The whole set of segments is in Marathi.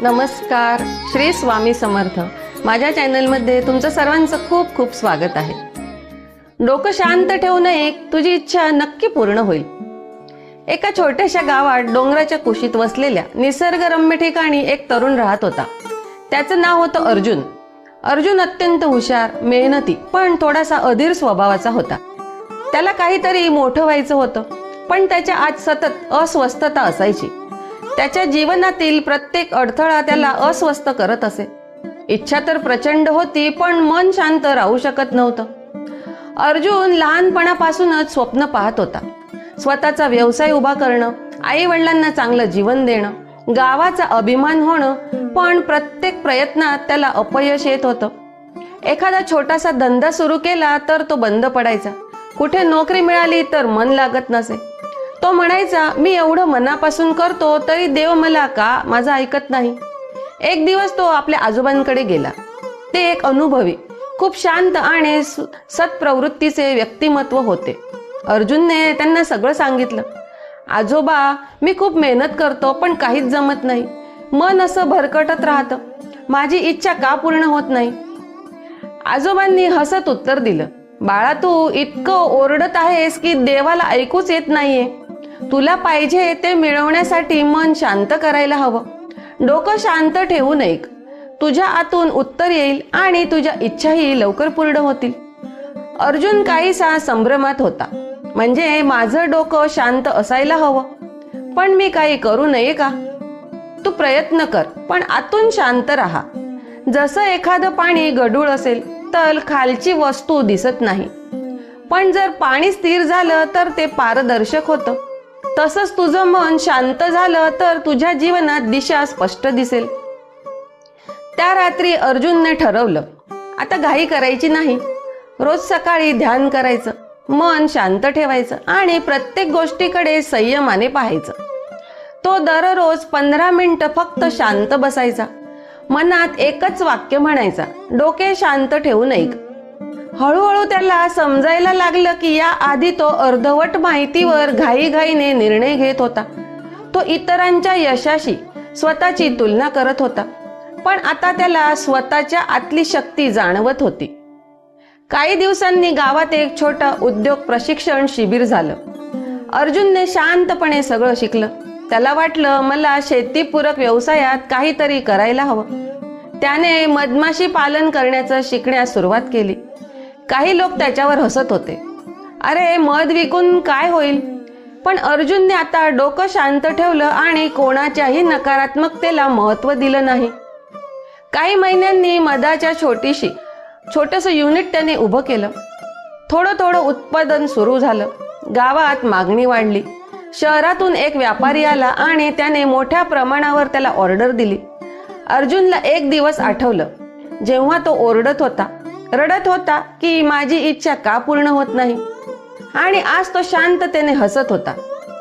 नमस्कार श्री स्वामी समर्थ. माझ्या चॅनलमध्ये तुमचं सर्वांचं खूप खूप स्वागत आहे. डोकं शांत ठेवून एक तुझी इच्छा नक्की पूर्ण होईल. एका छोट्याशा गावात डोंगराच्या कुशीत वसलेल्या निसर्गरम्य ठिकाणी एक तरुण राहत होता. त्याचं नाव होतं अर्जुन. अर्जुन अत्यंत हुशार मेहनती पण थोडासा अधीर स्वभावाचा होता. त्याला काहीतरी मोठं व्हायचं होतं पण त्याच्या आत सतत अस्वस्थता असायची. त्याच्या जीवनातील प्रत्येक अडथळा त्याला अस्वस्थ करत असे. इच्छा तर प्रचंड होती पण मन शांत राहू शकत नव्हतं. अर्जुन लहानपणापासूनच स्वप्न पाहत होता. स्वतःचा व्यवसाय उभा करणं आई वडिलांना चांगलं जीवन देणं गावाचा अभिमान होणं पण प्रत्येक प्रयत्नात त्याला अपयश येत होतं. एखादा छोटासा धंदा सुरू केला तर तो बंद पडायचा. कुठे नोकरी मिळाली तर मन लागत नसे. तो म्हणायचा मी एवढं मनापासून करतो तरी देव मला का माझं ऐकत नाही? एक दिवस तो आपल्या आजोबांकडे गेला. ते एक अनुभवी खूप शांत आणि सत्प्रवृत्तीचे व्यक्तिमत्व होते. अर्जुनने त्यांना सगळं सांगितलं. आजोबा मी खूप मेहनत करतो पण काहीच जमत नाही. मन असं भरकटत राहतं. माझी इच्छा का पूर्ण होत नाही? आजोबांनी हसत उत्तर दिलं. बाळा तू इतकं ओरडत आहेस की देवाला ऐकूच येत नाहीये. तुला पाहिजे ते मिळवण्यासाठी मन शांत करायला हवं. डोकं शांत ठेवू नये. तुझ्या आतून उत्तर येईल आणि तुझ्या इच्छाही लवकर पूर्ण होतील. अर्जुन काहीसा संभ्रमात होता. म्हणजे माझं डोकं शांत असायला हवं. पण मी काही करू नये का? तू प्रयत्न कर पण आतून शांत राहा. जसं एखादं पाणी गडूळ असेल तर खालची वस्तू दिसत नाही. पण जर पाणी स्थिर झालं तर ते पारदर्शक होतं. तसंच तुझं मन शांत झालं तर तुझ्या जीवनात दिशा स्पष्ट दिसेल. त्या रात्री अर्जुनने ठरवलं आता घाई करायची नाही. रोज सकाळी ध्यान करायचं मन शांत ठेवायचं आणि प्रत्येक गोष्टीकडे संयमाने पाहायचं. तो दररोज पंधरा मिनिटं फक्त शांत बसायचा. मनात एकच वाक्य म्हणायचा डोके शांत ठेवू नये हळूहळू त्याला समजायला लागलं की या आधी तो अर्धवट माहितीवर घाईघाईने निर्णय घेत होता. तो इतरांच्या यशाशी स्वतःची तुलना करत होता. पण आता त्याला स्वतःच्या आतली शक्ती जाणवत होती. काही दिवसांनी गावात एक छोटं उद्योग प्रशिक्षण शिबिर झालं. अर्जुनने शांतपणे सगळं शिकलं. त्याला वाटलं मला शेतीपूरक व्यवसायात काहीतरी करायला हवं. त्याने मधमाशी पालन करण्याचं शिकण्यास सुरुवात केली. काही लोक त्याच्यावर हसत होते. अरे मध विकून काय होईल? पण अर्जुनने आता डोकं शांत ठेवलं आणि कोणाच्याही नकारात्मकतेला महत्त्व दिलं नाही. काही महिन्यांनी मधाच्या छोटीशी छोटंसं युनिट त्याने उभं केलं. थोडं थोडं उत्पादन सुरू झालं. गावात मागणी वाढली. शहरातून एक व्यापारी आला आणि त्याने मोठ्या प्रमाणावर त्याला ऑर्डर दिली. अर्जुनला एक दिवस आठवलं. जेव्हा तो ओरडत होता रडत होता की माझी इच्छा का पूर्ण होत नाही? आणि आज तो शांततेने हसत होता.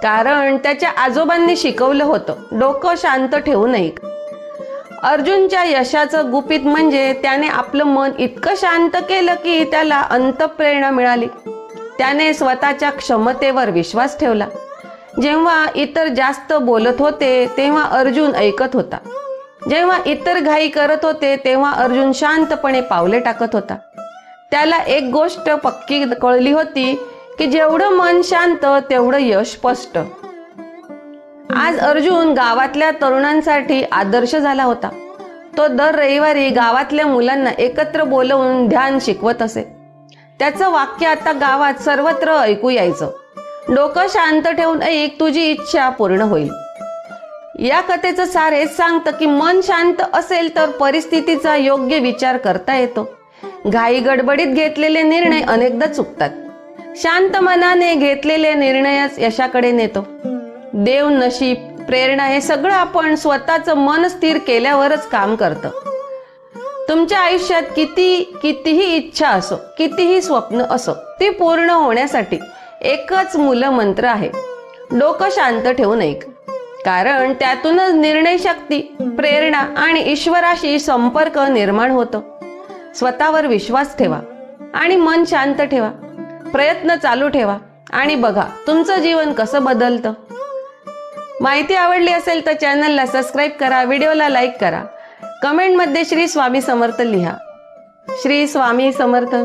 कारण त्याच्या आजोबांनी शिकवलं होतं डोकं शांत ठेवू नये. अर्जुनच्या यशाचं गुपित म्हणजे त्याने आपलं मन इतकं शांत केलं की त्याला अंतप्रेरणा मिळाली. त्याने स्वतःच्या क्षमतेवर विश्वास ठेवला. जेव्हा इतर जास्त बोलत होते तेव्हा अर्जुन ऐकत होता. जेव्हा इतर घाई करत होते तेव्हा अर्जुन शांतपणे पावले टाकत होता. त्याला एक गोष्ट पक्की कळली होती की जेवढं मन शांत तेवढं यश स्पष्ट. आज अर्जुन गावातल्या तरुणांसाठी आदर्श झाला होता. तो दर रविवारी गावातल्या मुलांना एकत्र बोलवून ध्यान शिकवत असे. त्याचं वाक्य आता गावात सर्वत्र ऐकू यायचं. डोकं शांत ठेवून ऐक तुझी इच्छा पूर्ण होईल. या कथेचं सार हेच सांगतं की मन शांत असेल तर परिस्थितीचा योग्य विचार करता येतो. घाई गडबडीत घेतलेले निर्णय अनेकदा चुकतात. शांत मनाने घेतलेले निर्णयच यशाकडे नेतो. देव नशीब प्रेरणा हे सगळं आपण स्वतःचं मन स्थिर केल्यावरच काम करतं. तुमच्या आयुष्यात किती कितीही इच्छा असो कितीही स्वप्न असो ती पूर्ण होण्यासाठी एकच मूलमंत्र आहे. डोकं शांत ठेवून ऐक. कारण त्यातूनच निर्णय शक्ती प्रेरणा आणि ईश्वराशी संपर्क निर्माण होतो. स्वतःवर विश्वास ठेवा आणि मन शांत ठेवा. प्रयत्न चालू ठेवा आणि बघा तुमचं जीवन कसं बदलतं. माहिती आवडली असेल तर चॅनलला सबस्क्राईब करा व्हिडिओला लाईक करा. कमेंटमध्ये श्री स्वामी समर्थ लिहा. श्री स्वामी समर्थ.